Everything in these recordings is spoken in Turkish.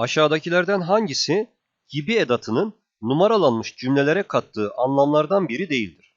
Aşağıdakilerden hangisi gibi edatının numaralanmış cümlelere kattığı anlamlardan biri değildir?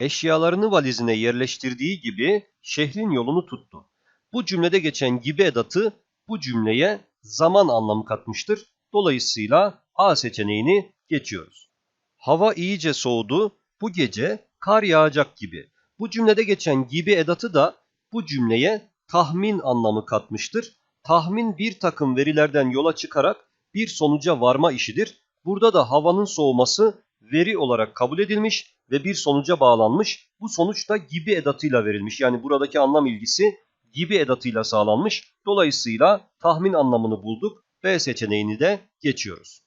Eşyalarını valizine yerleştirdiği gibi şehrin yolunu tuttu. Bu cümlede geçen gibi edatı bu cümleye zaman anlamı katmıştır. Dolayısıyla A seçeneğini geçiyoruz. Hava iyice soğudu. Bu gece kar yağacak gibi. Bu cümlede geçen gibi edatı da bu cümleye tahmin anlamı katmıştır. Tahmin bir takım verilerden yola çıkarak bir sonuca varma işidir. Burada da havanın soğuması veri olarak kabul edilmiş ve bir sonuca bağlanmış. Bu sonuç da gibi edatıyla verilmiş. Yani buradaki anlam ilgisi gibi edatıyla sağlanmış. Dolayısıyla tahmin anlamını bulduk. B seçeneğini de geçiyoruz.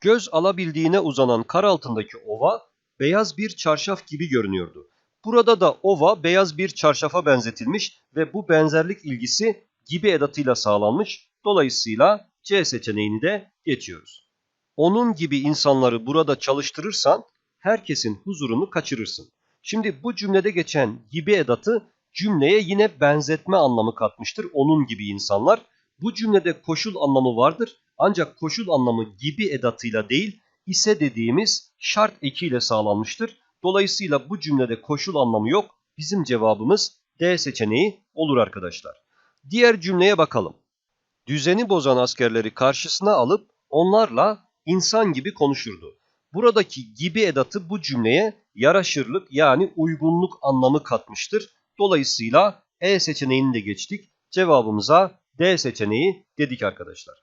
Göz alabildiğine uzanan kar altındaki ova beyaz bir çarşaf gibi görünüyordu. Burada da ova beyaz bir çarşafa benzetilmiş ve bu benzerlik ilgisi gibi edatıyla sağlanmış. Dolayısıyla C seçeneğini de geçiyoruz. Onun gibi insanları burada çalıştırırsan herkesin huzurunu kaçırırsın. Şimdi bu cümlede geçen gibi edatı cümleye yine benzetme anlamı katmıştır. Onun gibi insanlar. Bu cümlede koşul anlamı vardır. Ancak koşul anlamı gibi edatıyla değil, ise dediğimiz şart ekiyle sağlanmıştır. Dolayısıyla bu cümlede koşul anlamı yok. Bizim cevabımız D seçeneği olur arkadaşlar. Diğer cümleye bakalım. Düzeni bozan askerleri karşısına alıp onlarla insan gibi konuşurdu. Buradaki gibi edatı bu cümleye yaraşırlık yani uygunluk anlamı katmıştır. Dolayısıyla E seçeneğini de geçtik. Cevabımıza D seçeneği dedik arkadaşlar.